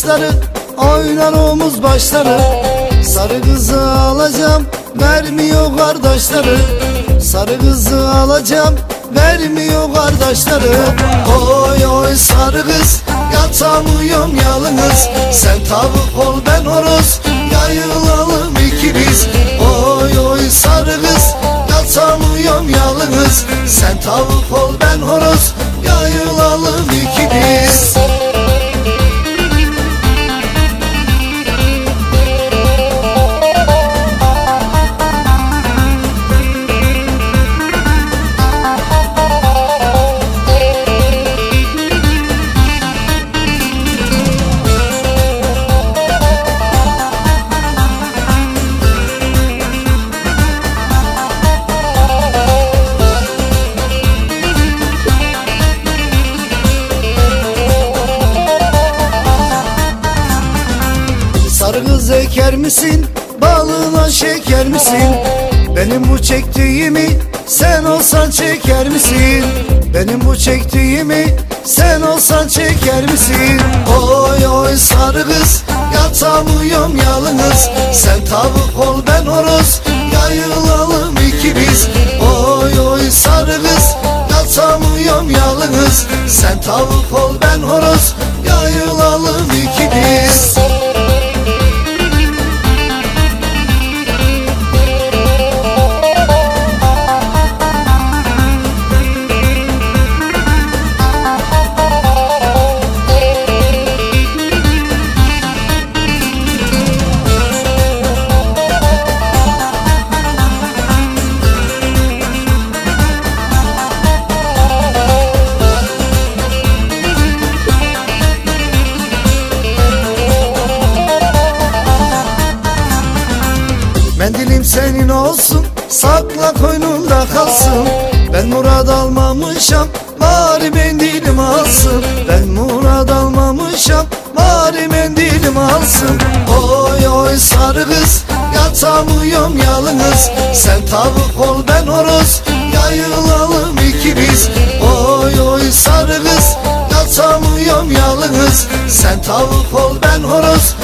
Saçları oynar omuz başları. Sarı kızı alacağım vermiyor kardeşleri. Sarı kızı alacağım vermiyor kardeşleri. Oy oy sarı kız yatamıyorum yalnız. Sen tavuk ol ben horoz yayılalım ikimiz Oy oy sarı kız yatamıyorum yalnız. Sen tavuk ol ben horoz yayılalım ikimiz Eker misin? Balına şeker misin? Benim bu çektiğimi sen olsan çeker misin? Benim bu çektiğimi sen olsan çeker misin? Oy oy sarı kız yatamıyorum yalnız Sen tavuk ol ben horoz yayılalım ikimiz Oy oy sarı kız yatamıyorum yalnız Sen tavuk ol ben horoz yayılalım ikimiz senin olsun. Sakla koynunda kalsın. Ben murad almamışam Bari mendilim alsın. Ben murad almamışam Bari mendilim alsın. Oy oy sarı kız Yatamıyorum yalnız. Sen tavuk ol ben horoz Yayılalım ikimiz Oy oy sarı kız Yatamıyorum yalnız. Sen tavuk ol ben horoz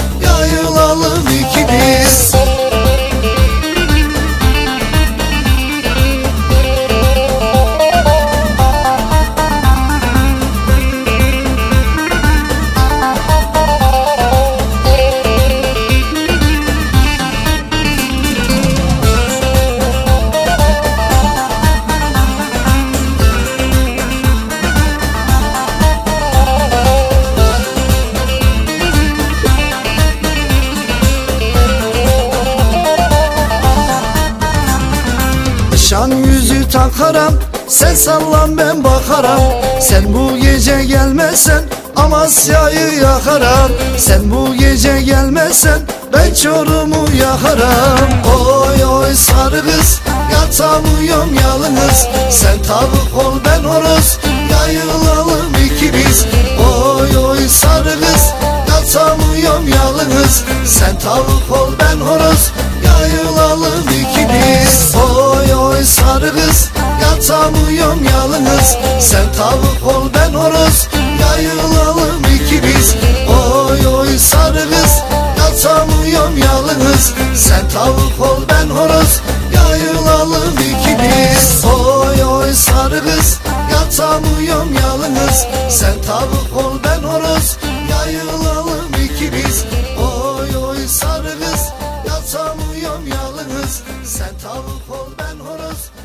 yüzü takaram Sen sallan ben bakaram. Sen bu gece gelmezsen Amasya'yı yakaram Sen bu gece gelmezsen Ben Çorum'u yakaram Oy oy sarı kız Yatamıyorum yalnız. Sen tavuk ol ben horoz Yayılalım ikimiz Oy oy sarı kız Yatamıyorum yalnız. Sen tavuk yalnız Yatamıyorum yalnız. Sen tavuk ol ben horoz Yayılalım ikimiz Oy oy sarı kız Yatamıyorum yalnız. Sen tavuk ol ben horoz Yayılalım ikimiz Oy oy sarı kız Yatamıyorum yalnız. Sen tavuk ol ben horoz Yayılalım ikimiz Oy oy sarı kız Yatamıyorum yalnız. Sen tavuk ol ben horoz